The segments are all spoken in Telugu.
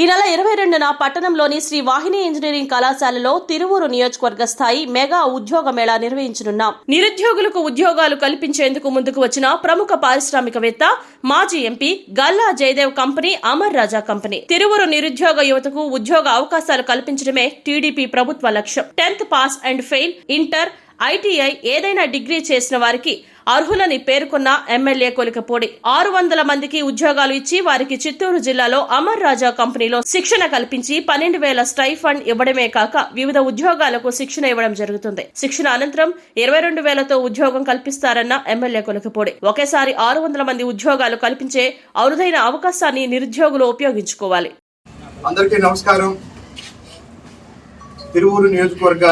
ఈ నెల ఇరవై రెండున పట్టణంలోని శ్రీ వాహిని ఇంజనీరింగ్ కళాశాలలో తిరువూరు నియోజకవర్గ స్థాయి మెగా ఉద్యోగ మేళా నిర్వహించనున్నాం. నిరుద్యోగులకు ఉద్యోగాలు కల్పించేందుకు ముందుకు వచ్చిన ప్రముఖ పారిశ్రామికవేత్త మాజీ MP Galla Jayadev company Amar Raja company. Tiruvuru నిరుద్యోగ యువతకు ఉద్యోగ అవకాశాలు కల్పించడమే టీడీపీ ప్రభుత్వ లక్ష్యం. Tenth pass and fail inter ITI ఏదైనా డిగ్రీ చేసిన వారికి అర్హులని పేర్కొన్న ఎమ్మెల్యే కొలికపూడి. ఆరు వందల మందికి ఉద్యోగాలు ఇచ్చి వారికి చిత్తూరు జిల్లాలో అమర్ రాజా కంపెనీలో శిక్షణ కల్పించి పన్నెండు వేల స్టైఫండ్ ఇవ్వడమే కాక వివిధ ఉద్యోగాలకు శిక్షణ ఇవ్వడం జరుగుతుంది. శిక్షణ అనంతరం ఇరవై రెండు వేలతో ఉద్యోగం కల్పిస్తారన్న ఎమ్మెల్యే కొలికపూడి. ఒకేసారి ఆరు వందల మంది ఉద్యోగాలు కల్పించే అరుదైన అవకాశాన్ని నిరుద్యోగులు ఉపయోగించుకోవాలి. అందరికీ నమస్కారం. తిరువూరు నియోజకవర్గ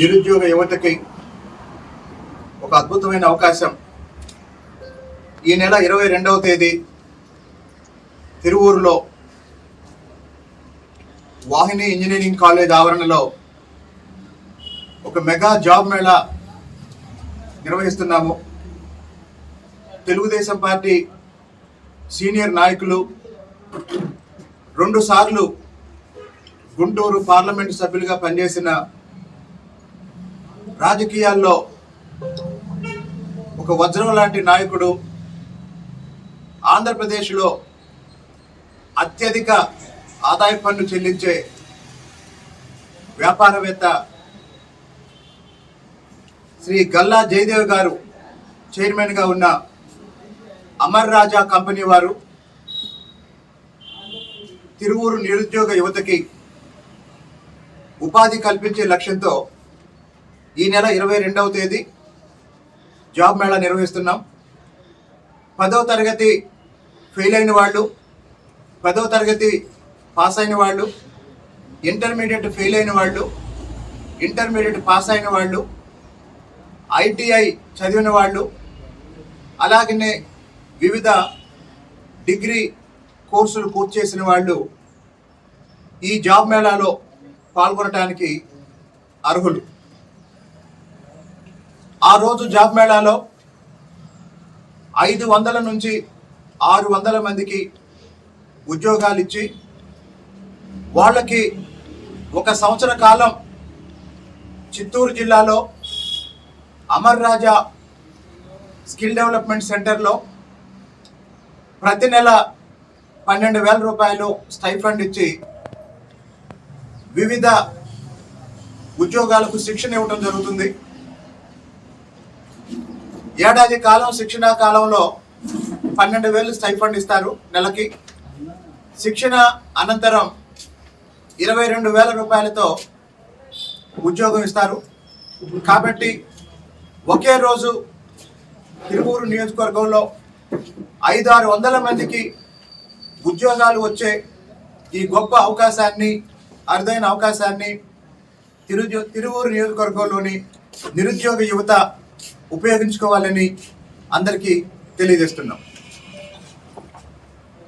నిరుద్యోగ యువతకి ఒక అద్భుతమైన అవకాశం. ఈ నెల ఇరవై రెండవ తేదీ తిరువూరులో వాహిని ఇంజనీరింగ్ కాలేజ్ ఆవరణలో ఒక మెగా జాబ్ మేళా నిర్వహిస్తున్నాము. తెలుగుదేశం పార్టీ సీనియర్ నాయకులు రెండు సార్లు గుంటూరు పార్లమెంటు సభ్యులుగా పనిచేసిన రాజకీయాల్లో ఒక వజ్రం లాంటి నాయకుడు ఆంధ్రప్రదేశ్లో అత్యధిక ఆదాయ పన్ను చెల్లించే వ్యాపారవేత్త శ్రీ గల్లా జయదేవ్ గారు చైర్మన్గా ఉన్న అమర్ రాజా కంపెనీ వారు తిరువూరు నిరుద్యోగ యువతకి ఉపాధి కల్పించే లక్ష్యంతో ఈ నెల ఇరవై రెండవ తేదీ జాబ్ మేళా నిర్వహిస్తున్నాం. పదవ తరగతి ఫెయిల్ అయిన వాళ్ళు పదవ తరగతి పాస్ అయిన వాళ్ళు ఇంటర్మీడియట్ ఫెయిల్ అయిన వాళ్ళు ఇంటర్మీడియట్ పాస్ అయిన వాళ్ళు ఐటీఐ చదివిన వాళ్ళు అలాగనే వివిధ డిగ్రీ కోర్సులు పూర్తి చేసిన వాళ్ళు ఈ జాబ్ మేళాలో పాల్గొనడానికి అర్హులు. ఆ రోజు జాబ్ మేళాలో ఐదు వందల నుంచి ఆరు వందల మందికి ఉద్యోగాలు ఇచ్చి వాళ్ళకి ఒక సంవత్సర కాలం చిత్తూరు జిల్లాలో అమర్ రాజా స్కిల్ డెవలప్మెంట్ సెంటర్లో ప్రతి నెల పన్నెండు వేల రూపాయలు స్టైఫండ్ ఇచ్చి వివిధ ఉద్యోగాలకు శిక్షణ ఇవ్వడం జరుగుతుంది. ఏడాది కాలం శిక్షణ కాలంలో పన్నెండు వేలు స్టైఫండ్ ఇస్తారు నెలకి. శిక్షణ అనంతరం ఇరవై రెండు వేల రూపాయలతో ఉద్యోగం ఇస్తారు. కాబట్టి ఒకే రోజు తిరువూరు నియోజకవర్గంలో ఐదు ఆరు వందల మందికి ఉద్యోగాలు వచ్చే ఈ గొప్ప అవకాశాన్ని అరుదైన అవకాశాన్ని తిరు తిరువూరు నియోజకవర్గంలోని నిరుద్యోగ యువత ఉపయోగించుకోవాలని అందరికీ తెలియజేస్తున్నాం.